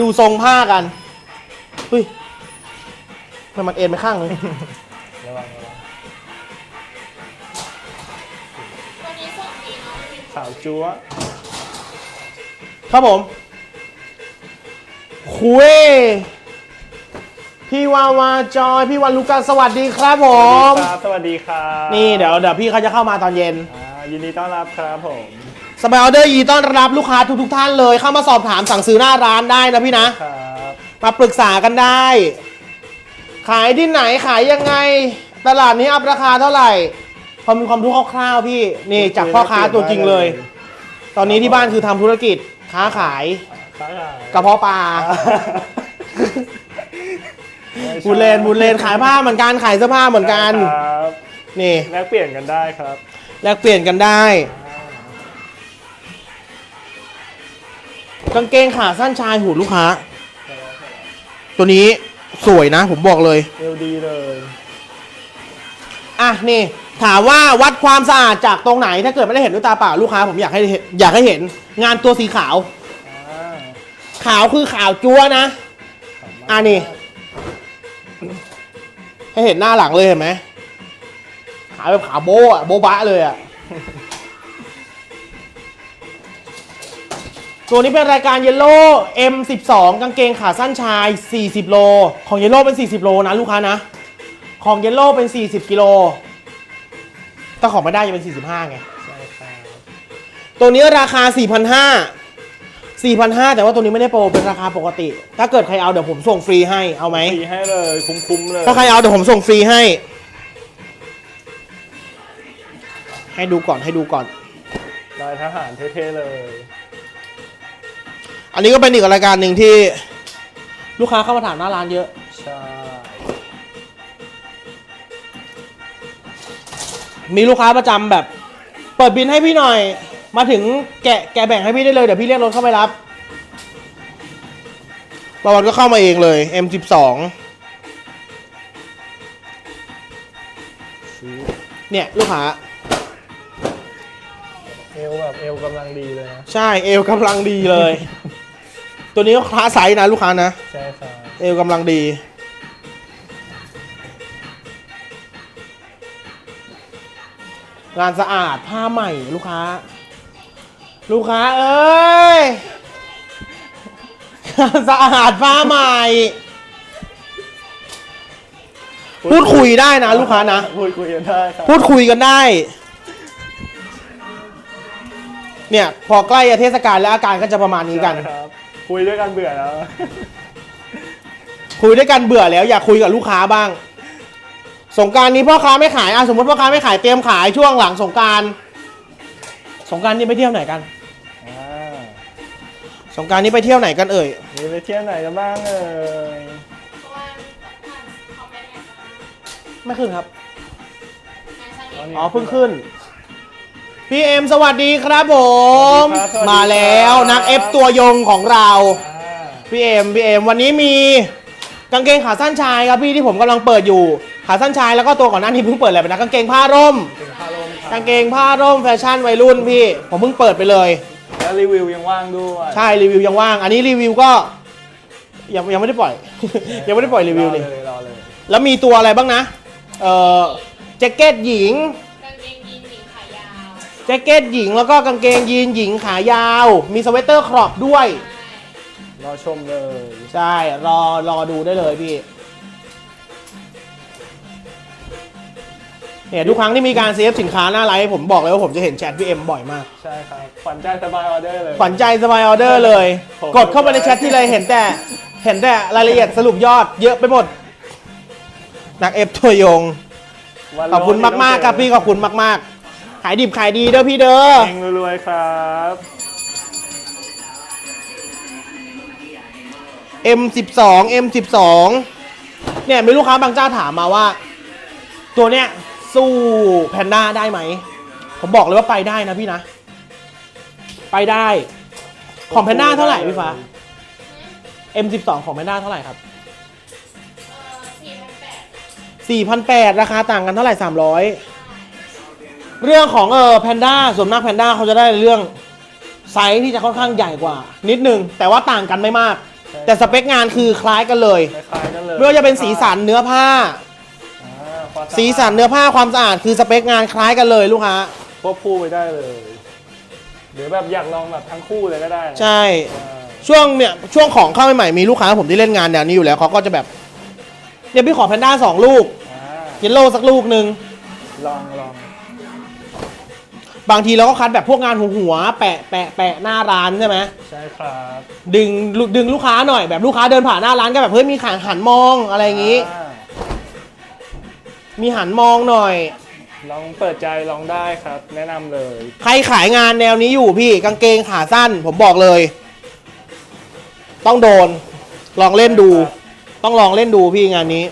ดูทรงผ้ากันเฮ้ยทำไมมันเอ็นไปข้างนึงระวังระวังวันนี้ส่งดีเนาะสาวจั๊วครับผม คุย พี่วาวาจอย พี่วันลูกัสสวัสดีครับผมครับสวัสดีครับนี่เดี๋ยวเดี๋ยวพี่เขาจะเข้ามาตอนเย็น อ่ายินดีต้อนรับครับผม สบายออเดอร์ยีต้อนรับลูกค้าทุกทุกๆท่านเลย เข้ามาสอบถามสั่งซื้อหน้าร้านได้นะพี่นะ ครับมาปรึกษากันได้ ขายที่ไหนขายยังไง ตลาดนี้อัพราคาเท่าไหร่พอมีความรู้คร่าวๆพี่นี่จากพ่อค้าตัวจริงเลย ตอนนี้ที่บ้านคือทำธุรกิจค้าขายค้าขายกระเพาะปลาบูเลนบูเลนขายผ้าเหมือนกันขายเสื้อผ้าเหมือนกัน ครับนี่แลกเปลี่ยนกันได้ครับ แลกเปลี่ยนกันได้ กางเกงขาสั้นชายหูลูกค้า ตัวนี้สวยนะ ผมบอกเลย เอวดีเลย อะนี่ ถามว่าวัดความสะอาดจากตรงไหน ถ้าเกิดไม่ได้เห็นด้วยตาเปล่าลูกค้า ผมอยากให้เห็นอยากให้เห็น งานตัวสีขาว อ่าขาวคือขาวจั๊วนะขอบมากอะนี่ ให้เห็นหน้าหลังเลยเห็นไหมขาวแบบขาวโบ๊ะอะโบ๊ะบะเลยอะ ตัวนี้เป็นรายการเยลโล่ M12 กางเกงขาสั้นชาย 40 โล ของเยลโล่เป็น 40 โลนะลูกค้านะ ของเยลโล่เป็น 40 กิโลถ้าของไม่ได้จะเป็น 45 ไงใช่ครับตัวนี้ราคา 4,500 4,500 แต่ว่าตัวนี้ไม่ได้โปร เป็นราคาปกติ ถ้าเกิดใครเอาเดี๋ยวผมส่งฟรีให้ เอาไหม ฟรีให้เลย คุ้มๆเลยถ้าใครเอาเดี๋ยวผมส่งฟรีให้ ให้ดูก่อน ให้ดูก่อนลายทหารเท่ๆเลย อันนี้ก็เป็นอีกรายการหนึ่งที่ลูกค้าเข้ามาถามหน้าร้านเยอะ ใช่ มีลูกค้าประจำแบบ เปิดบินให้พี่หน่อย มาถึงแกะแกะแบ่งให้พี่ได้เลย เดี๋ยวพี่เรียกรถเข้าไปรับบางวันก็เข้ามาเองเลย M12 เนี่ย ลูกค้า เอวแบบเอวกำลังดีเลยนะ ใช่เอวกำลังดีเลย ตัวนี้ก็ค้าไซส์นะลูกค้านะ ใช่ครับเอวกำลังดี งานสะอาดผ้าใหม่ลูกค้า ลูกค้าเอ้ย งานสะอาดผ้าใหม่ พูดคุยได้นะลูกค้านะ พูดคุยกันได้ครับพูดคุยกันได้ เนี่ย พอใกล้เทศกาลแล้วอาการก็จะประมาณนี้กัน ใช่ครับ คุยด้วยกันเบื่อแล้ว คุยด้วยกันเบื่อแล้วอยากคุยกับลูกค้าบ้าง สงกรารนี้พ่อค้าไม่ขายอะสมมติพ่อค้าไม่ขายเตรียมขายช่วงหลังสงกราร สงกรารนี้ไปเที่ยวไหนกัน อ่าสงกรารนี้ไปเที่ยวไหนกันเอ่ย มีไปเที่ยวไหนกันบ้างเอ่ยเพราะว่าผ่านคอมเมนต์ไม่ขึ้นครับงานชั้นอ๋อนี้นี่อ๋อเพิ่งขึ้น พี่เอ็มสวัสดีครับผม สวัสดีครับสวัสดีครับ มาแล้วนักเอฟตัวยงของเราอ่าพี่เอ็มพี่เอ็มวันนี้มีกางเกงขาสั้นชายครับพี่ที่ผมกำลังเปิดอยู่ ขาสั้นชายแล้วก็ตัวก่อนหน้านี้เพิ่งเปิดอะไรไปนะกางเกงผ้าร่มเป็นคาลมครับกางเกงผ้าร่มแฟชั่นวัยรุ่นพี่ ผมเพิ่งเปิดไปเลย แล้วรีวิวยังว่างด้วยใช่รีวิวยังว่าง อันนี้รีวิวก็ยังยังไม่ได้ปล่อย ยังไม่ได้ปล่อยรีวิวเลย รอเลยรอเลยแล้วมีตัวอะไรบ้างนะ เอ่อแจ็คเก็ตหญิงกางเกง จ็คเก็ตหญิงแล้วก็กางเกงยีนหญิงขายาว มีสเวตเตอร์ครอปด้วย รอชมเลย ใช่ รอรอดูได้เลยพี่ เนี่ยทุกครั้งที่มีการเซฟสินค้าหน้าไลฟ์ผมบอกเลยว่าผมจะเห็นแชทพี่เอ็มบ่อยมาก ใช่ครับขวัญใจสบายออเดอร์เลย ขวัญใจสบายออเดอร์เลย ผม กดเข้าไปในแชทที่ไรเห็นแต่ เห็นแต่รายละเอียดสรุปยอดเยอะไปหมด นักเอฟตัวยง วันขอบคุณมากๆครับพี่ขอบคุณมากๆ ขายดิบขายดีเด้อพี่เด้อเฮงรวยๆครับ M12 M12 เนี่ยมีลูกค้าบางเจ้าถามมาว่า ตัวเนี้ยสู้แพนด้าได้ไหม ผมบอกเลยว่าไปได้นะพี่นะ ไปได้ ของแพนด้าเท่าไหร่พี่ฟ้า M12 ของแพนด้าเท่าไหร่ครับเอ่อสี่พันแปด4,800 ราคาต่างกันเท่าไหร่ 300 เรื่องของเออแพนด้าส่วนมากแพนด้าเขาจะได้เรื่องไซส์ที่จะค่อนข้างใหญ่กว่า นิดนึง แต่ว่าต่างกันไม่มากใช่แต่สเปคงานคือคล้ายกันเลยคล้ายๆกันเลยไม่ว่าจะเป็นสีสันเนื้อผ้า อ่าความะอาดสีสันเนื้อผ้าความสะอาดคือสเปคงานคล้ายกันเลยลูกค้าควบคู่ไปได้เลย หรือแบบอยากลองแบบทั้งคู่เลยก็ได้นะใช่ อ่าช่วงเนี่ยช่วงของเข้าใหม่ๆมีลูกค้าผมที่เล่นงานแนวนี้อยู่แล้วเขาก็จะแบบเดี๋ยวพี่ขอแพนด้าสองลูกอ่าเยลโล่สักลูกหนึ่งลองลอง บางทีเราก็คัดแบบพวกงานหัวหัวๆแปะแปะแปะหน้าร้านใช่ไหมใช่ครับดึงลูดึงลูกค้าหน่อยแบบลูกค้าเดินผ่านหน้าร้านก็แบบเฮ้ยมีขันหันมองอะไรอย่างงี้อ่ามีหันมองหน่อย ลองเปิดใจลองได้ครับ แนะนำเลยใครขายงานแนวนี้อยู่พี่กางเกงขาสั้น ผมบอกเลย ต้องโดน ลองเล่นดู ต้องลองเล่นดูพี่งานนี้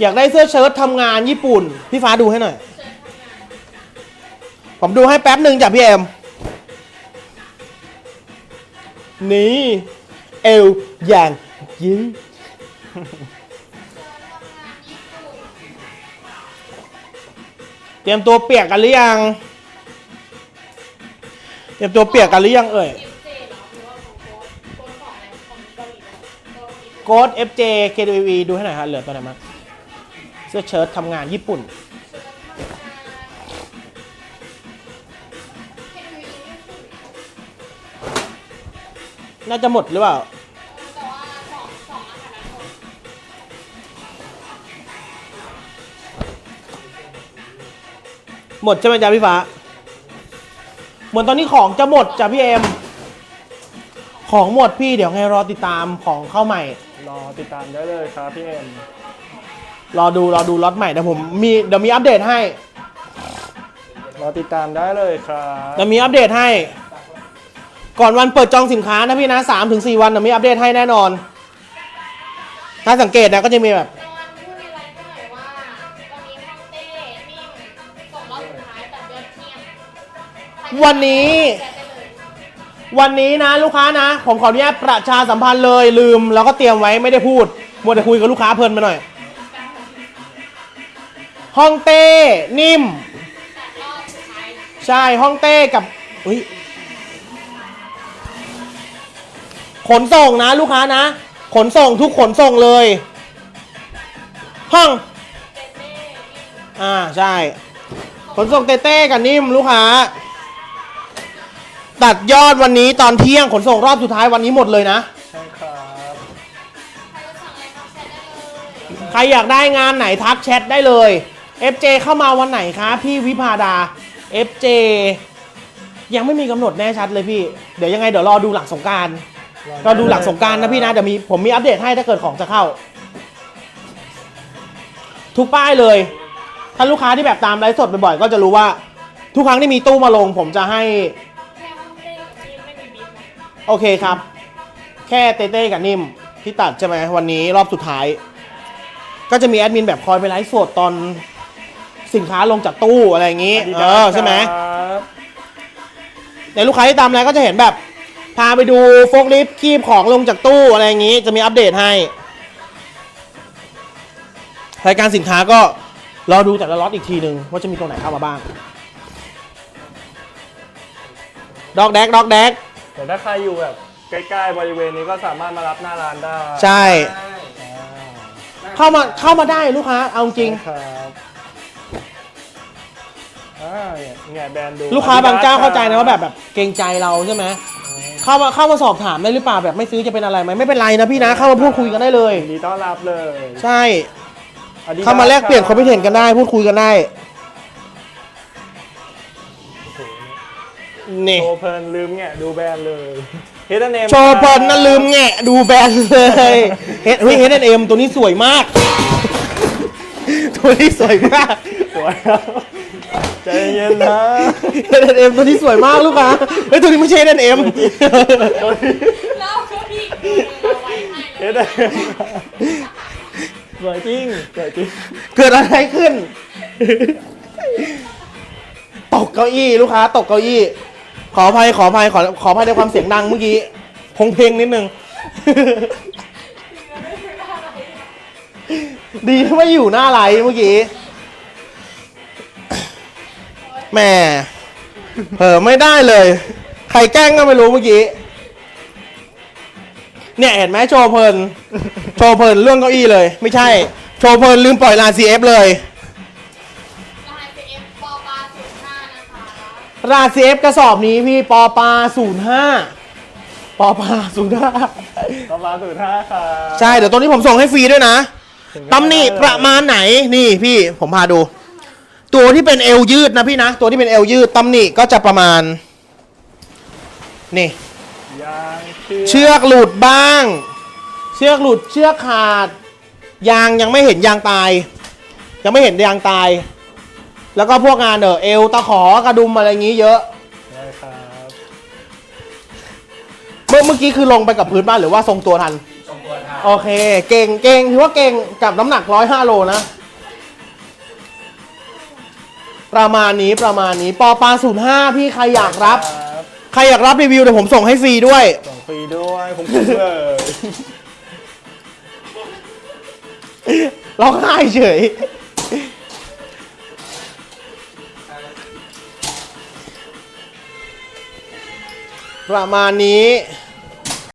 อยากได้เสื้อเชิ้ตทำงานญี่ปุ่น พี่ฟ้าดูให้หน่อย ผมดูให้แป๊บหนึ่งจ้ะพี่เอ็มนี่เอวอย่างยิ้มเตรียมตัวเปียกกันหรือยัง เตรียมตัวเปียกกันหรือยังเอ่ย โค้ดโค้ดของอะไรของเกาหลีเค้ด FJ KWV ดูให้หน่อยครับเหลือตัวไหนมั้งเสื้อเชิ้ตทำงานญี่ปุ่น น่าจะหมดหรือเปล่าแต่ว่าสองสองอันนั้นหมดหมดใช่ไหมจ๊ะพี่ฟ้า เหมือนตอนนี้ของจะหมดจ้ะพี่เอ็มของหมดพี่เดี๋ยวไงรอติดตามของเข้าใหม่ รอติดตามได้เลยครับพี่เอ็มรอดูรอดูล็อตใหม่เดี๋ยวผมมีเดี๋ยวมีอัปเดตให้รอติดตามได้เลยครับ เดี๋ยวมีอัปเดตให้ ก่อนวันเปิดจองสินค้านะพี่นะสามถึงสี่วันเดี๋ยวมีอัปเดตให้แน่นอน ถ้าสังเกตนะก็จะมีแบบตอนพูดในไลฟ์ก็หน่อยว่าตอนนี้ห้องเต้นิ่มส่งรอบสุดท้ายแต่ยอดเยี่ยมวันนี้ แชร์ได้เลยวันนี้นะลูกค้านะ ผมขออนุญาตประชาสัมพันธ์เลยลืม แล้วก็เตรียมไว้ไม่ได้พูดมัวแต่คุยกับลูกค้าเพลินไปหน่อยห้องเต้นิ่ม แต่รอบสุดท้าย ใช่ห้องเต้กับอุ้ย ขนส่งนะลูกค้านะ ขนส่งทุกขนส่งเลย ห้องเต้เต้นิ่มอ่าใช่ ขนส่งเต้เต้กับนิ่มลูกค้า ตัดยอดวันนี้ตอนเที่ยงขนส่งรอบสุดท้ายวันนี้หมดเลยนะ ใช่ครับใครจะสั่งอะไรทักแชทได้เลยใครอยากได้งานไหนทักแชทได้เลย FJ เข้ามาวันไหนคะพี่วิพาดา FJ ยังไม่มีกำหนดแน่ชัดเลยพี่ เดี๋ยวยังไงเดี๋ยวรอดูหลังสงกราร รอดูหลังสงกรารนะพี่นะ เดี๋ยวมีผมมีอัปเดตให้ถ้าเกิดของจะเข้า ทุกป้ายเลย ถ้าลูกค้าที่แบบตามไลฟ์สดบ่อยๆก็จะรู้ว่า ทุกครั้งที่มีตู้มาลง ผมจะให้แค่ห้องเต้กับนิ่มไม่มีบิ๊กนะโอเคครับ แค่เต้เต้กับนิ่มที่ตัดใช่ไหมวันนี้รอบสุดท้าย ก็จะมีแอดมินแบบคอยไปไลฟ์สดตอนสินค้าลงจากตู้อะไรอย่างนี้ เออใช่ไหมครับในลูกค้าที่ตามไลฟ์ก็จะเห็นแบบ พาไปดูโฟกลิฟต์คีบของลงจากตู้อะไรอย่างนี้ จะมีอัปเดตให้ รายการสินค้าก็รอดูแต่ละล็อตอีกทีหนึ่งว่าจะมีตัวไหนเข้ามาบ้าง ดอกแดกดอกแดก แต่ถ้าใครอยู่แบบใกล้ๆบริเวณนี้ก็สามารถมารับหน้าร้านได้ใช่อ่าเข้ามาเข้ามาได้ลูกค้า เอาจริง ครับอ่าเนี่ยเนี่ยแบรนด์ดู ลูกค้าบางเจ้าเข้าใจนะว่าแบบแบบเกรงใจเราใช่ไหม เข้ามาเข้ามาสอบถามได้หรือเปล่าแบบไม่ซื้อจะเป็นอะไรไหมไม่เป็นไรนะพี่นะเข้ามาพูดคุยกันได้เลย ยินดีต้อนรับเลยใช่ Adidas เข้ามาแลกเปลี่ยนความคิดเห็นกันได้ พูดคุยกันได้นี่โชว์เพลินลืมเนี่ยดูแบรนด์เลยเฮดเนมโชว์เพลินนะลืมแงะดูแบรนด์เลยเฮ้ยเฮ้ยเฮดเอ็มตัวนี้สวยมาก ตัวนี้สวยมาก สวยครับ ใจเย็นนะเฮดเอ็มตัวนี้สวยมากลูกค้าเฮ้ยตัวนี้ไม่ใช่เฮดเอ็มแล้วก็พี่เอาไว้ให้เฮเลยดเนมสวยจริงสวยจริง เกิดอะไรขึ้น ตกเก้าอี้ลูกค้า ตกเก้าอี้ ขออภัยขออภัยขอขออภัยในความเสียงดังเมื่อกี้พงเพลงนิดนึง ดีที่ไม่อยู่หน้าไลฟ์เมื่อกี้ แหม่เผลอไม่ได้เลย ใครแกล้งก็ไม่รู้เมื่อกี้ เนี่ยเห็นไหมโชว์เพลิน โชว์เพลินเรื่องเก้าอี้เลย ไม่ใช่ โชว์เพลินลืมปล่อยลาน CF เลยรหัส CF ปอปลาศูนย์ห้านะคะลาน CF กระสอบนี้พี่ปอปลา05ปอปลา05ประมาณศูนย์ห้าครับใช่ เดี๋ยวตัวนี้ผมส่งให้ฟรีด้วยนะ ตำหนิประมาณไหน นี่พี่ผมพาดู ตัวที่เป็นเอวยืดนะพี่นะ ตัวที่เป็นเอวยืดตำหนิก็จะประมาณ นี่ยางเชือกหลุดบ้าง เชือกหลุดเชือกขาด ยางยังไม่เห็นยางตาย ยังไม่เห็นยางตาย แล้วก็พวกงานเออเอวตะขอกระดุมอะไรอย่างงี้เยอะได้ครับเมื่อเมื่อกี้คือลงไปกับพื้นบ้านหรือว่าทรงตัวทันโอเค เก่งเก่งถือว่าเก่งกับน้ำหนักร้อยห้าโลนะ ประมาณนี้ประมาณนี้ปอปลาศูนย์ห้าพี่ใครอยากรับครับ ใครอยากรับรีวิวเดี๋ยวผมส่งให้ฟรีด้วย ส่งฟรีด้วย ผมคุ้มเลย ร้องไห้เฉย ประมาณนี้